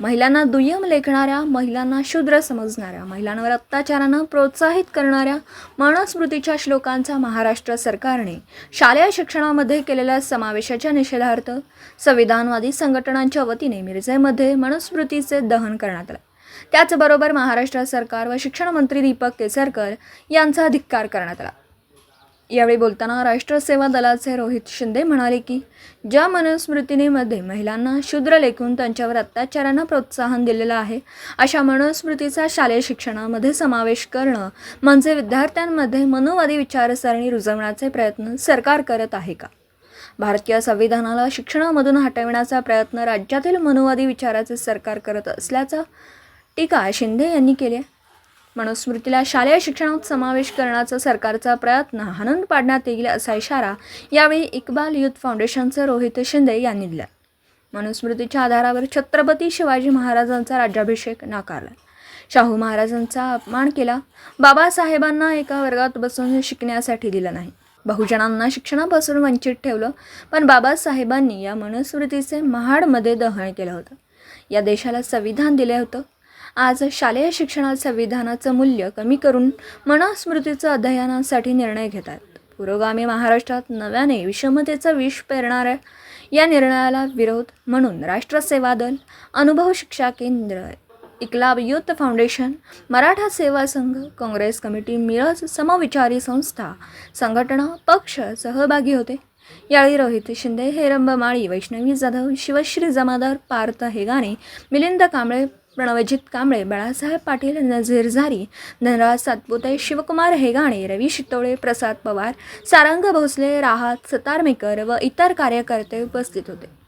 महिलांना दुय्यम लेखणाऱ्या महिलांना शूद्र समजणाऱ्या महिलांवर अत्याचारानं प्रोत्साहित करणाऱ्या मनुस्मृतीच्या श्लोकांचा महाराष्ट्र सरकारने शालेय शिक्षणामध्ये केलेल्या समावेशाच्या निषेधार्थ संविधानवादी संघटनांच्या वतीने मिरजेमध्ये मनुस्मृतीचे दहन करण्यात आलं. त्याचबरोबर महाराष्ट्र सरकार व शिक्षण मंत्री दीपक केसरकर यांचा धिक्कार करण्यात आला. यावेळी बोलताना राष्ट्र सेवा दलाचे रोहित शिंदे म्हणाले की ज्या मनुस्मृतीमध्ये महिलांना शूद्र लेखून त्यांच्यावर अत्याचारांना प्रोत्साहन दिलेलं आहे अशा मनुस्मृतीचा शालेय शिक्षणामध्ये समावेश करणं म्हणजे विद्यार्थ्यांमध्ये मनोवादी विचारसरणी रुजवण्याचे प्रयत्न सरकार करत आहे का? भारतीय संविधानाला शिक्षणामधून हटविण्याचा प्रयत्न राज्यातील मनोवादी विचाराचे सरकार करत असल्याचा टीका शिंदे यांनी केली आहे. मनुस्मृतीला शालेय शिक्षणात समावेश करण्याचा सरकारचा प्रयत्न हाणून पाडण्यात येईल असा इशारा यावेळी इक्बाल युथ फाउंडेशनचे रोहित शिंदे यांनी दिला. मनुस्मृतीच्या आधारावर छत्रपती शिवाजी महाराजांचा राज्याभिषेक नाकारला. शाहू महाराजांचा अपमान केला. बाबासाहेबांना एका वर्गात बसून शिकण्यासाठी दिलं नाही. बहुजनांना शिक्षणापासून वंचित ठेवलं. पण बाबासाहेबांनी या मनुस्मृतीचे महाडमध्ये दहन केलं होतं. या देशाला संविधान दिले होतं. आज शालेय शिक्षणात संविधानाचं मूल्य कमी करून मनस्मृतीचं अध्ययनासाठी निर्णय घेत आहेत पुरोगामी महाराष्ट्रात नव्याने विषमतेचं विष पेरणाऱ्या या निर्णयाला विरोध म्हणून राष्ट्र सेवा दल अनुभव शिक्षा केंद्र इकलाब युथ फाउंडेशन मराठा सेवा संघ काँग्रेस कमिटी मिरज समविचारी संस्था संघटना पक्ष सहभागी होते. यावेळी रोहित शिंदे हेरंब माळी वैष्णवी जाधव शिवश्री जमादार पार्थ हेगाणे मिलिंद कांबळे प्रणवजित कांबळे बाळासाहेब पाटील नझीर झारी धनराज सातपुते शिवकुमार हेगाणे रवी शितोळे प्रसाद पवार सारंग भोसले राहत सतारमेकर व इतर कार्यकर्ते उपस्थित होते.